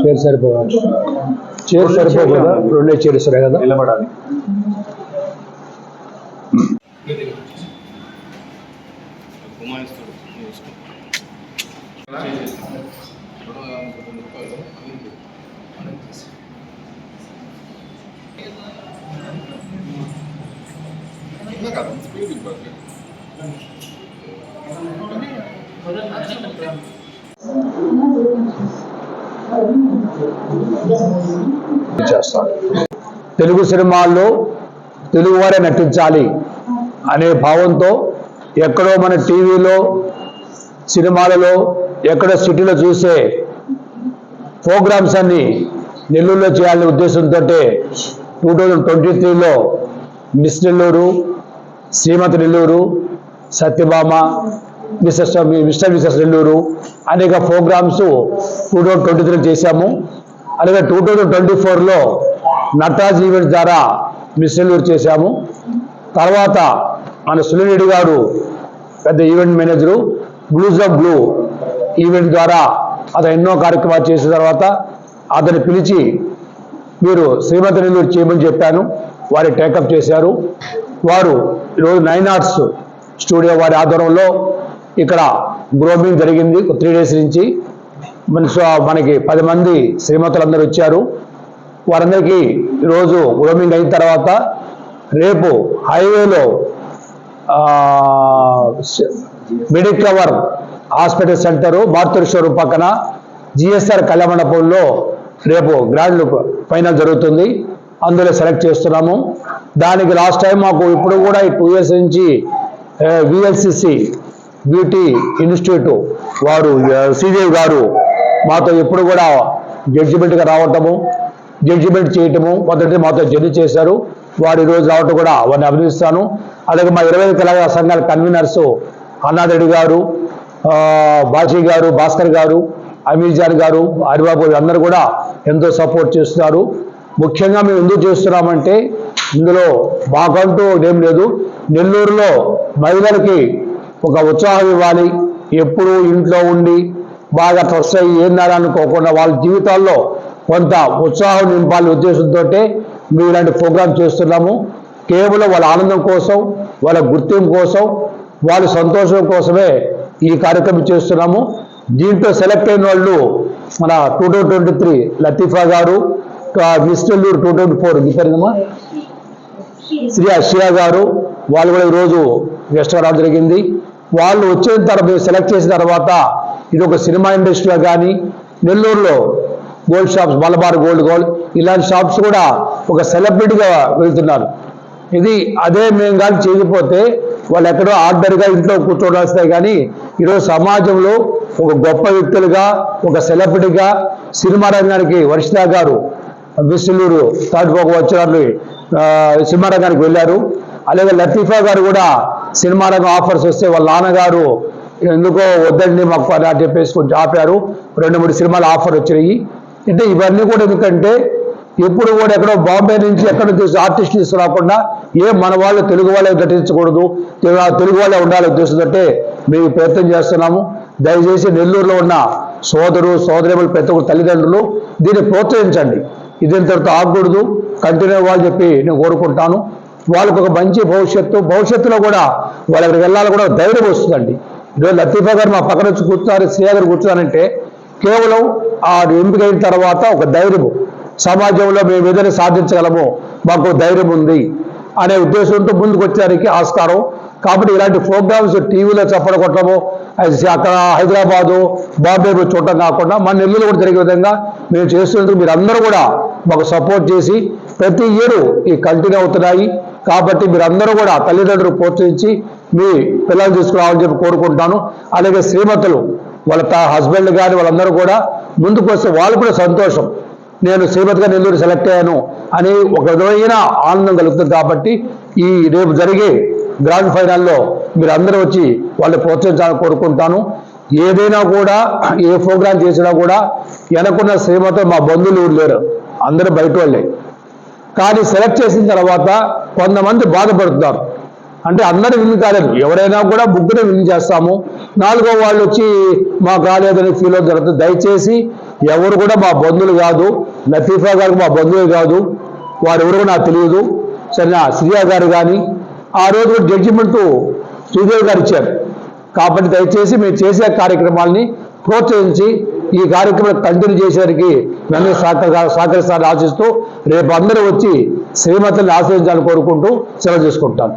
Chair సరిపోదా? Chair సరిపోకుండా రెండే chairs సరే కదా? నిలబడాలి చేస్తాను తెలుగు సినిమాల్లో తెలుగువారే నటించాలి అనే భావంతో ఎక్కడో మన టీవీలో సినిమాలలో ఎక్కడో సిటీలో చూసే ప్రోగ్రామ్స్ అన్ని నెల్లూరులో చేయాలనే ఉద్దేశంతో టూ థౌజండ్ ట్వంటీ త్రీలో miss Nellore Srimati Nellore Satyabhama mister mister mister Nellore అనేక programs two thousand twenty three చేశాము. అలాగే టూ థౌజండ్ ట్వంటీ ఫోర్లో నటరాజ్ ఈవెంట్ ద్వారా మిస్ నెల్లూరు చేశాము. తర్వాత మన సునీరెడ్డి గారు పెద్ద event manager blues of blue event ద్వారా అతను ఎన్నో కార్యక్రమాలు చేసిన తర్వాత అతను పిలిచి మీరు శ్రీమతి నెల్లూరు చేయమని చెప్పాను. వారి టేకప్ చేశారు. వారు ఈరోజు నైన్ ఆర్ట్స్ స్టూడియో వారి ఆధ్వర్యంలో ఇక్కడ గ్రోమింగ్ జరిగింది త్రీ డేస్ నుంచి. మనకి పది మంది శ్రీమతులందరూ వచ్చారు. వారందరికీ ఈరోజు గ్రోమింగ్ అయిన తర్వాత రేపు హైవేలో మెడికవర్ హాస్పిటల్ సెంటరు మాతృశ్వరం పక్కన జిఎస్ఆర్ కళ్యాణమండపంలో రేపు గ్రాండ్ ఫైనల్ జరుగుతుంది. అందులో సెలెక్ట్ చేస్తున్నాము. దానికి లాస్ట్ టైం మాకు ఇప్పుడు కూడా ఈ టూ ఇయర్స్ నుంచి విఎల్సిసి బ్యూటీ ఇన్స్టిట్యూట్ వారు శ్రీదేవి గారు మాతో ఎప్పుడు కూడా జడ్జిమెంట్గా రావటము జడ్జిమెంట్ చేయటము మొదటి మాతో జడ్జి చేశారు. వారు ఈరోజు రావటం కూడా వారిని అభినందిస్తాను. అలాగే మా ఇరవై కళా సంఘాల కన్వీనర్స్ అన్నారెడ్డి గారు బాజీ గారు భాస్కర్ గారు అమీర్జాన్ గారు హరిబాబు అందరూ కూడా ఎంతో సపోర్ట్ చేస్తున్నారు. ముఖ్యంగా మేము ఎందుకు చేస్తున్నామంటే ఇందులో మాకంటూ ఏం లేదు. నెల్లూరులో మహిళలకి ఒక ఉత్సాహం ఇవ్వాలి. ఎప్పుడు ఇంట్లో ఉండి బాగా స్ట్రెస్ అయ్యి ఏందని అనుకోకుండా వాళ్ళ జీవితాల్లో కొంత ఉత్సాహం నింపాలి ఉద్దేశంతో మేము ఇలాంటి ప్రోగ్రామ్ చేస్తున్నాము. కేవలం వాళ్ళ ఆనందం కోసం వాళ్ళ గుర్తింపు కోసం వాళ్ళ సంతోషం కోసమే ఈ కార్యక్రమం చేస్తున్నాము. దీంట్లో సెలెక్ట్ అయిన వాళ్ళు మన two thousand twenty three Latifa గారు విస్టల్లూరు టూ ట్వంటీ ఫోర్ చెప్పారు శ్రీ అషియా గారు వాళ్ళు కూడా ఈరోజు గెస్ట్ రావడం జరిగింది. వాళ్ళు వచ్చిన తర్వాత సెలెక్ట్ చేసిన తర్వాత ఇది ఒక సినిమా ఇండస్ట్రీలో కానీ నెల్లూరులో gold shops Malabar gold gold ఇలాంటి షాప్స్ కూడా ఒక సెలబ్రిటీగా వెళ్తున్నారు. ఇది అదే మేము కానీ చేయకపోతే వాళ్ళు ఎక్కడో ఆర్డర్గా ఇంట్లో కూర్చోడాల్సిందే కానీ ఈరోజు సమాజంలో ఒక గొప్ప వ్యక్తులుగా ఒక సెలబ్రిటీగా సినిమా రంగానికి వర్షిత గారు విసులూరు తాటిపోక వచ్చిన సినిమా రంగానికి వెళ్ళారు. అలాగే లతీఫా గారు కూడా సినిమాలకు ఆఫర్స్ వస్తే వాళ్ళ నాన్నగారు ఎందుకో వద్దండి మాకు పని అని చెప్పేసి కొంచెం ఆపారు. రెండు మూడు సినిమాలు ఆఫర్ వచ్చినాయి. అంటే ఇవన్నీ కూడా ఎందుకంటే ఎప్పుడు కూడా ఎక్కడో బాంబే నుంచి ఎక్కడ చూసి ఆర్టిస్ట్ తీసుకురాకుండా ఏ మన వాళ్ళు తెలుగు వాళ్ళే నటించకూడదు తెలుగు వాళ్ళే ఉండాలి ఉద్దేశంతో మేము ప్రయత్నం చేస్తున్నాము. దయచేసి నెల్లూరులో ఉన్న సోదరు సోదరిములు ప్రతి ఒక్కరు తల్లిదండ్రులు దీన్ని ప్రోత్సహించండి. ఇది ఆగకూడదు. కంటిన్యూ అవ్వాలని చెప్పి నేను కోరుకుంటాను. వాళ్ళకు ఒక మంచి భవిష్యత్తు భవిష్యత్తులో కూడా వాళ్ళ దగ్గరికి వెళ్ళాలి కూడా ధైర్యం వస్తుందండి. ఈరోజు లతీఫా గారు మా పక్కన వచ్చి కూర్చున్నారు శ్రేయ గారు కూర్చున్నారంటే కేవలం ఆ ఎంపిక అయిన తర్వాత ఒక ధైర్యము. సమాజంలో మేము ఏదైనా సాధించగలము మాకు ధైర్యం ఉంది అనే ఉద్దేశంతో ముందుకు వచ్చారికి ఆస్కారం. కాబట్టి ఇలాంటి ప్రోగ్రామ్స్ టీవీలో చెప్పడం కొట్టడము అక్కడ హైదరాబాదు బాంబే చూడటం కాకుండా మన నెల్లూరు కూడా జరిగే విధంగా మేము చేస్తున్నందుకు మీరు అందరూ కూడా మాకు సపోర్ట్ చేసి ప్రతి ఇయర్ ఈ కంటిన్యూ అవుతున్నాయి. కాబట్టి మీరందరూ కూడా తల్లిదండ్రులు ప్రోత్సహించి మీ పిల్లలు తీసుకురావాలని చెప్పి కోరుకుంటాను. అలాగే శ్రీమతులు వాళ్ళ హస్బెండ్ కానీ వాళ్ళందరూ కూడా ముందుకు వస్తే వాళ్ళు కూడా సంతోషం. నేను శ్రీమతిగా నెల్లూరు సెలెక్ట్ అయ్యాను అని ఒక విధమైన ఆనందం కలుగుతుంది కాబట్టి ఈ రేపు జరిగే గ్రాండ్ ఫైనల్లో మీరు అందరూ వచ్చి వాళ్ళు ప్రోత్సహించాలని కోరుకుంటాను. ఏదైనా కూడా ఏ ప్రోగ్రాం చేసినా కూడా వెనకున్న శ్రీమతి మా బంధువులు ఎవరు లేరు అందరూ బయట వాళ్ళే కానీ సెలెక్ట్ చేసిన తర్వాత కొంతమంది బాధపడుతున్నారు. అంటే అందరూ విన్ కాలేదు. ఎవరైనా కూడా ముగ్గురు విన్ చేస్తాము. నాలుగో వాళ్ళు వచ్చి మా కాలేదని ఫీల్ అవుతారు దయచేసి ఎవరు కూడా మా బంధువులు కాదు లతీఫా గారికి మా బంధువులు కాదు వారు ఎవరు నాకు తెలియదు. సరేనా? శ్రీయా గారు కానీ ఆ రోజు జడ్జిమెంట్ శ్రీదేవి గారు ఇచ్చారు. కాబట్టి దయచేసి మీరు చేసే కార్యక్రమాల్ని ప్రోత్సహించి ఈ కార్యక్రమం కంటిన్యూ చేసేసరికి నన్ను సహకర సహకరిస్తారని ఆశిస్తూ రేపు అందరూ వచ్చి శ్రీమతిని ఆశ్రయించాలని కోరుకుంటూ సెలవు చేసుకుంటాను.